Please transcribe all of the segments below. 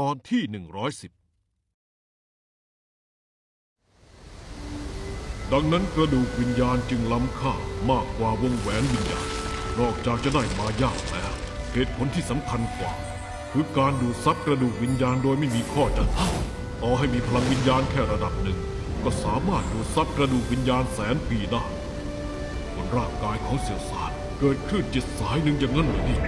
ตอนที่ 110 ดังนั้นกระดูกวิญญาณจึงล้ำค่ามากกว่าวงแหวนวิญญาณ นอกจากจะได้มายากแล้ว เหตุผลที่สำคัญกว่า คือการดูดซับกระดูกวิญญาณโดยไม่มีข้อจำกัดต่อให้มีพลังวิญญาณแค่ระดับหนึ่ง ก็สามารถดูดซับกระดูกวิญญาณแสนปีได้บนร่างกายของเสี่ยวซานเกิดคลื่นจิตสายหนึ่งอย่างนั้นเหรอนี่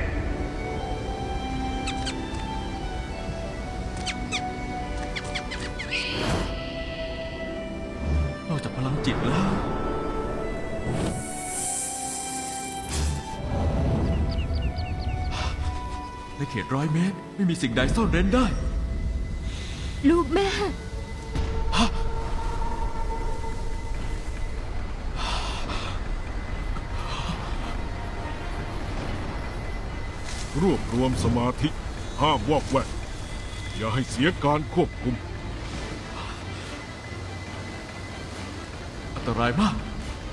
ขตร้อยเมตร ไม่มีสิ่งใดซ่อนเร้นได้ ลูกแม่ รวบรวมสมาธิ ห้ามวอกแวก อย่าให้เสียการควบคุม อันตรายมาก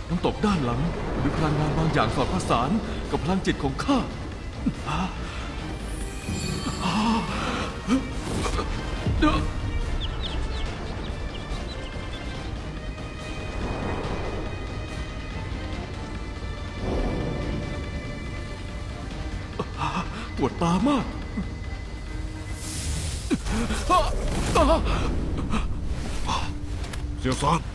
น้ำตกด้านหลังมีพลังงานบางอย่างสอดประสานกับพลังจิตของข้า ปวดตามากเสี่ยวซาน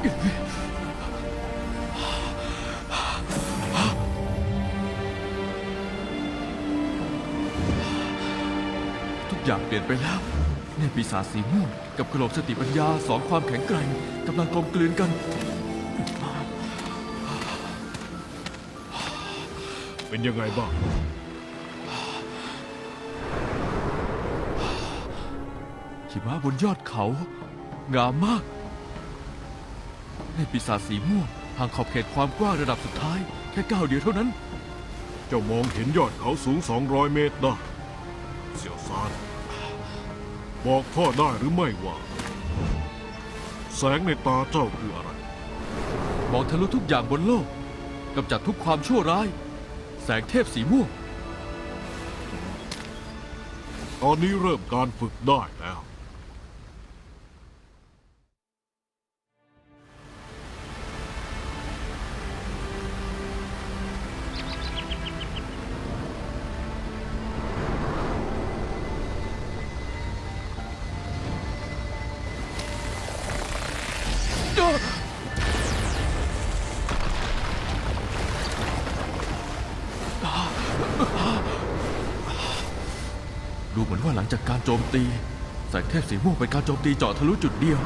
ทุกอย่างเปลี่ยนไปแล้วเนี่ยปีศาจสีม่วงกับกระโหลกสติปัญญาสองความแข็งแกร่งกำลังกลมกลืนกัน เป็นยังไงบ้าง หิมะบนยอดเขา งามมาก ในปีศาจสีม่วงห่างขอบเขตความกว้างระดับสุดท้าย แค่ก้าวเดียวเท่านั้น เจ้ามองเห็นยอดเขาสูง 200 เมตรได้เสี่ยวซาน บอกพ่อได้หรือไม่ว่า แสงในตาเจ้าคืออะไร มองทะลุทุกอย่างบนโลกกำจัดทุกความชั่วร้าย แสงเทพสีม่วง ตอนนี้เริ่มการฝึกได้แล้ว ดูเหมือนว่าหลังจากการโจมตีแสงเทพสีม่วงเป็นการโจมตีเจาะทะลุจุดเดียว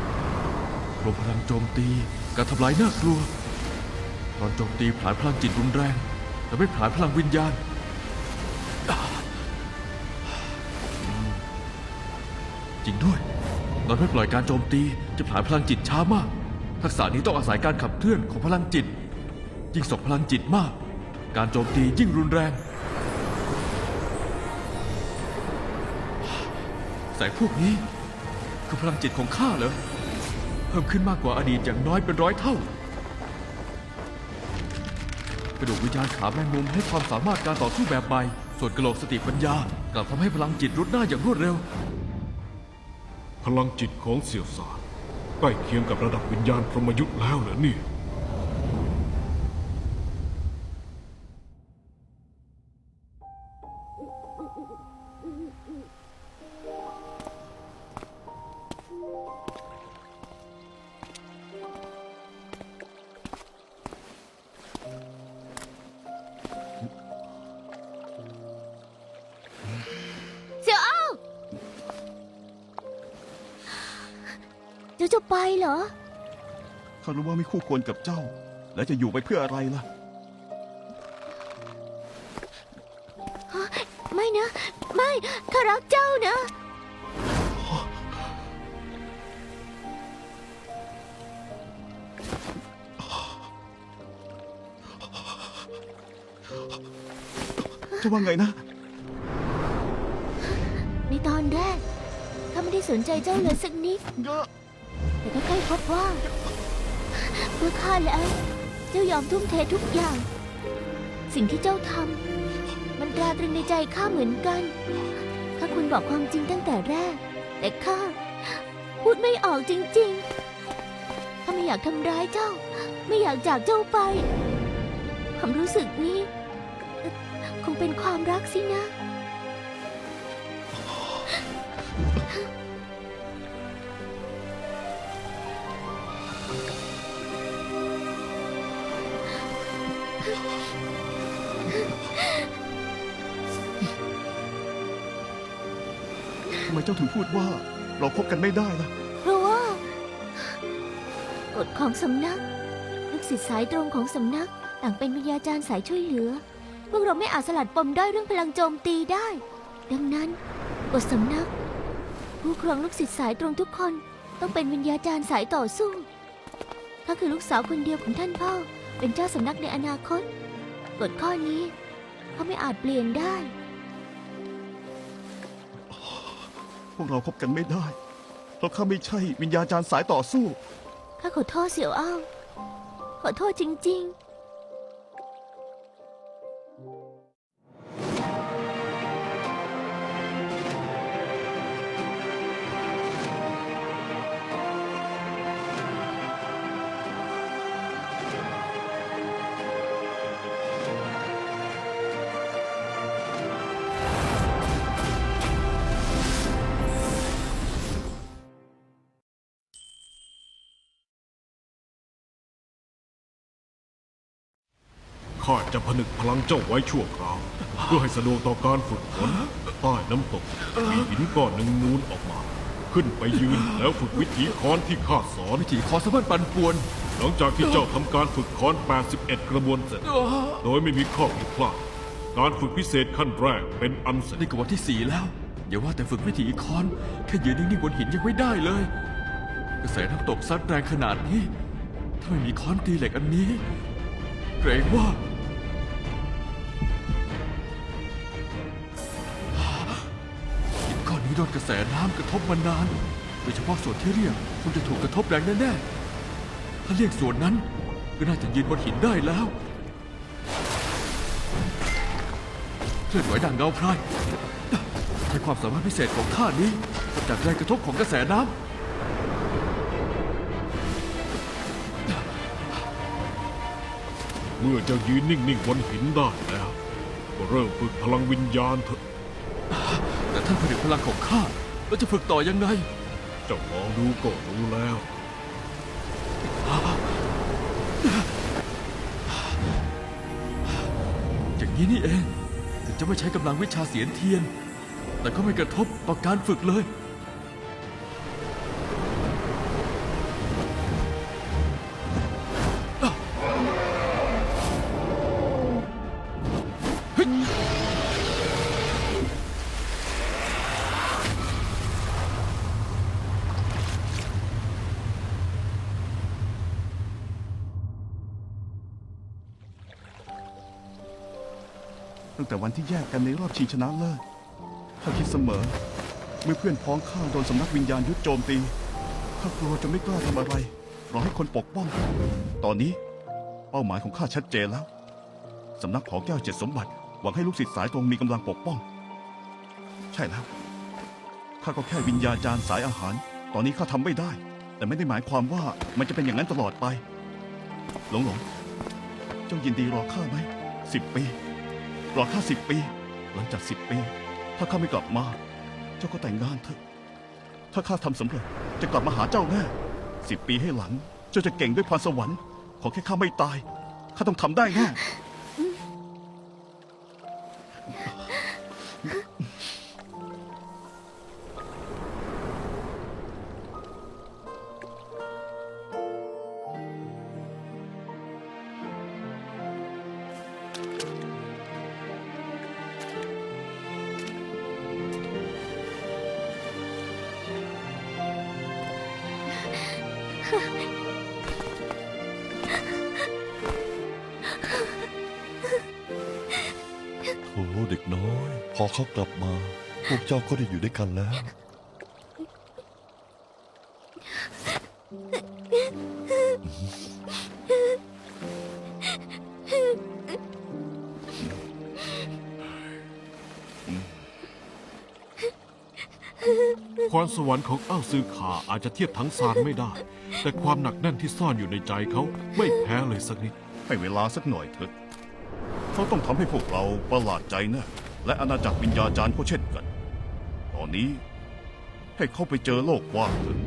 รวมพลังโจมตีการทำลายน่ากลัวตอนโจมตีผลาญพลังจิตรุนแรง แต่ไม่ผลาญพลังวิญญาณจริงด้วยตอนไม่ปล่อยการโจมตีจะผลาญพลังจิตช้ามาก ทักษะนี้ต้องอาศัยการขับเคลื่อนของพลังจิต ยิ่งส่งพลังจิตมาก การโจมตียิ่งรุนแรง สงพวกนี้ คือพลังจิตของข้าเหรอ เพิ่มขึ้นมากกว่าอดีตอย่างน้อยเป็นร้อยเท่า กระดูกวิญญาณขาแมงมุมให้ความสามารถการต่อสู้แบบใหม่ส่วนกระโหลกสติปัญญากลับทำให้พลังจิตรุดหน้าอย่างรวดเร็ว พลังจิตของเสี่ยวซาใกล้เคียงกับระดับวิญญาณพรหมยุทธ์แล้วเหรอเนี่ย จ้าจะไปเหรอ ข้ารู้ว่าไม่คู่ควรกับเจ้า แล้วจะอยู่ไปเพื่ออะไรล่ะ ไม่นะ ไม่ข้ารักเจ้านะจะว่าไงนะ ในตอนแรกข้าไม่ได้สนใจเจ้าเลยสักนิด แต่ก็ใกล้พบว่า เพื่อข้าแล้ว เจ้ายอมทุ่มเททุกอย่าง สิ่งที่เจ้าทำมันตราตรึงในใจข้าเหมือนกัน ข้าควรบอกความจริงตั้งแต่แรก แต่ข้าพูดไม่ออกจริงๆข้าไม่อยากทำร้ายเจ้า ไม่อยากจากเจ้าไป ความรู้สึกนี้ คงเป็นความรักสินะ ทำไมเจ้าถึงพูดว่าเราคบกันไม่ได้ล่ะ เพราะว่ากฎของสำนัก ลูกศิษย์สายตรงของสำนัก ต่างเป็นวิญญาจารย์สายช่วยเหลือ พวกเราไม่อาจสลัดปมด้อยเรื่องพลังโจมตีได้ ดังนั้นกฎสำนัก ผู้ครองลูกศิษย์สายตรงทุกคนต้องเป็นวิญญาจารย์สายต่อสู้ถ้าคือลูกสาวคนเดียวของท่านพ่อ เป็นเจ้าสำนักในอนาคตกฎข้อนี้เขาไม่อาจเปลี่ยนได้ พวกเราคบกันไม่ได้ เพราะข้าไม่ใช่วิญญาจารย์สายต่อสู้ ข้าขอโทษเสี่ยวอ้าวขอโทษจริง ๆ ข้าจะผนึกพลังเจ้าไว้ชั่วคราว เพื่อให้สะดวกต่อการฝึกฝนใต้น้ำตกมีหินก้อนหนึ่งนูนออกมา ขึ้นไปยืนแล้วฝึกวิถีค้อนที่ข้าสอน วิถีคอสะบั้นปันป่วน หลังจากที่เจ้าทำการฝึกค้อน 81 กระบวนเสร็จ โดยไม่มีข้อผิดพลาด การฝึกพิเศษขั้นแรกเป็นอันเสร็จนี่ก็วันที่สี่แล้วอย่าว่าแต่ฝึกวิถีคอนแค่ยืนนิ่งๆบนหินยังไม่ได้เลยกระแสน้ำตกซัดแรงขนาดนี้ ถ้าไม่มีค้อนตีเหล็กอันนี้ เกรงว่า โดนกระแสน้ำกระทบมานาน โดยเฉพาะส่วนที่เรียบคงจะถูกกระทบแรงแน่ๆ ถ้าเรียกส่วนนั้นก็น่าจะยืนบนหินได้แล้ว เคลื่อนไหวดังเงาพรายใช้ความสามารถพิเศษของข้านี้จัดแรงกระทบของกระแสน้ำเมื่อเจ้ายืนนิ่งๆบนหินได้แล้ว ก็เริ่มฝึกพลังวิญญาณเถอะานผลิตพลังของข้าแล้วจะฝึกต่อยังไง เจ้าลองดูก็รู้แล้ว อย่างนี้นี่เอง ถึงจะไม่ใช้กำลังวิชาเสียนเทียน แต่ก็ไม่กระทบต่อการฝึกเลย แต่วันที่แยกกันในรอบชิงชนะเลิศข้าคิดเสมอ เมื่อเพื่อนพ้องข้าโดนสำนักวิญญาณยุดโจมตีข้ากลัวจะไม่กล้าทำอะไรรอให้คนปกป้อง ตอนนี้เป้าหมายของข้าชัดเจนแล้วสำนักขอแก้วเจ็ดสมบัติหวังให้ลูกศิษย์สายตรงมีกำลังปกป้อง ใช่แล้วข้าก็แค่วิญญาจารย์สายอาหาร ตอนนี้ข้าทำไม่ได้ แต่ไม่ได้หมายความว่ามันจะเป็นอย่างนั้นตลอดไป หลงหลงเจ้ายินดีรอข้าไหมสิบปี รอข้าสิบปี หลังจากสิบปี ถ้าข้าไม่กลับมา เจ้าก็แต่งงานเถอะ ถ้าข้าทำสำเร็จจะกลับมาหาเจ้าแน่สิบปีให้หลัง เจ้าจะเก่งด้วยพรสวรรค์ ขอแค่ข้าไม่ตาย ข้าต้องทำได้แน่ เด็กน้อย พอเขากลับมา พวกเจ้าก็ได้อยู่ด้วยกันแล้ว พรสวรรค์ของอ้าวซือขาอาจจะเทียบทั้งซานไม่ได้ แต่ความหนักแน่นที่ซ่อนอยู่ในใจเขาไม่แพ้เลยสักนิด ให้เวลาสักหน่อยเถอะ เขาต้องทำให้พวกเราประหลาดใจแนะและอาณาจักรวิญญาจารย์ก็เช่นกัน ตอนนี้ให้เขาไปเจอโลกกว่างเถอะ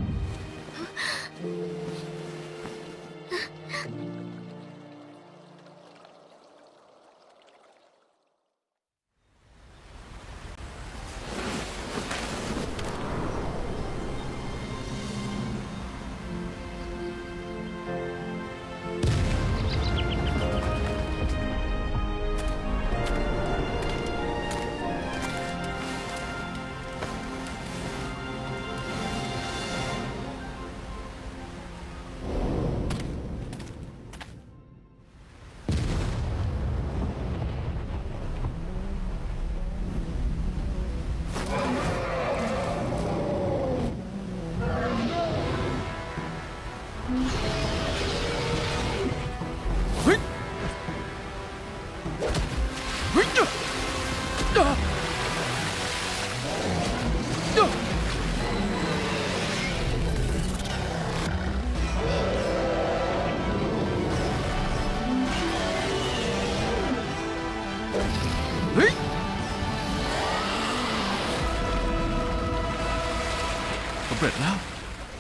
ำเร็จแล้ว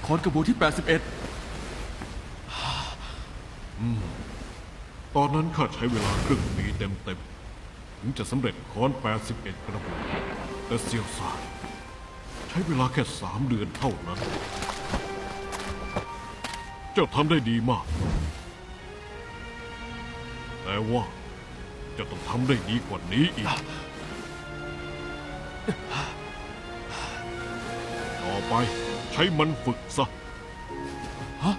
คอนกระบูที่81ตอนนั้นข้าใช้เวลาครึ่งปีเต็มๆ ถึงจะสำเร็จค้อน 81 กระบอกแต่เซียวซานใช้เวลาแค่สามเดือนเท่านั้น เจ้าทำได้ดีมาก แต่ว่าเจ้าต้องทำได้ดีกว่านี้อีก ต่อไป ใช้มันฝึกซะ ฮะ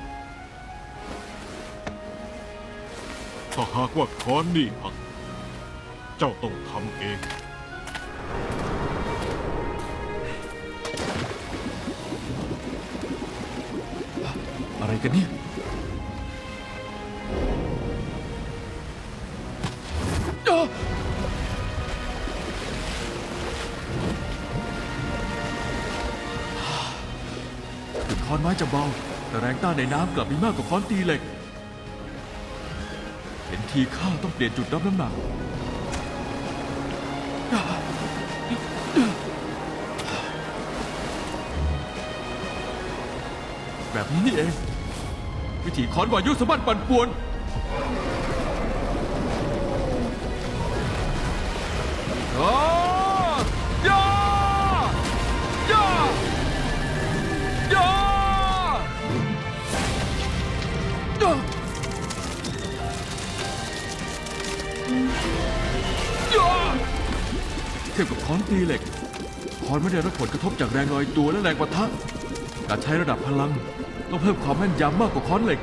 ถ้าหากว่าค้อนนี่หัก เจ้าต้องทำเอง อะไรกันเนี่ย ค้อนไม้จะเบา แต่แรงต้านในน้ำกลับมีมากกว่าค้อนตีเหล็ก เห็นทีข้าต้องเปลี่ยนจุดรับน้ำหนักแบบนี้นี่เอง วิธีค้อนวายุสะบัดปั่นป่วน ไม่ได้รับผลกระทบจากแรงลอยตัวและแรงปะทะ การใช้ระดับพลัง ต้องเพิ่มความแม่นยำมากกว่าค้อนเหล็ก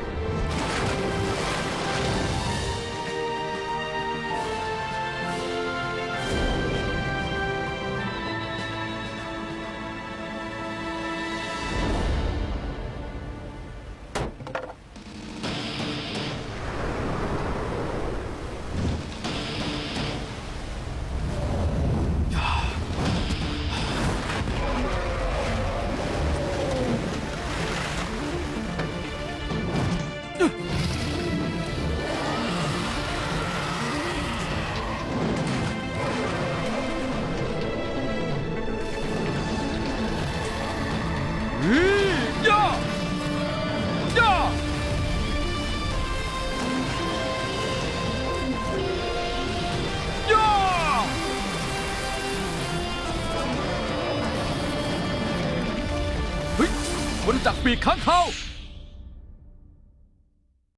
ปีกข้างเขา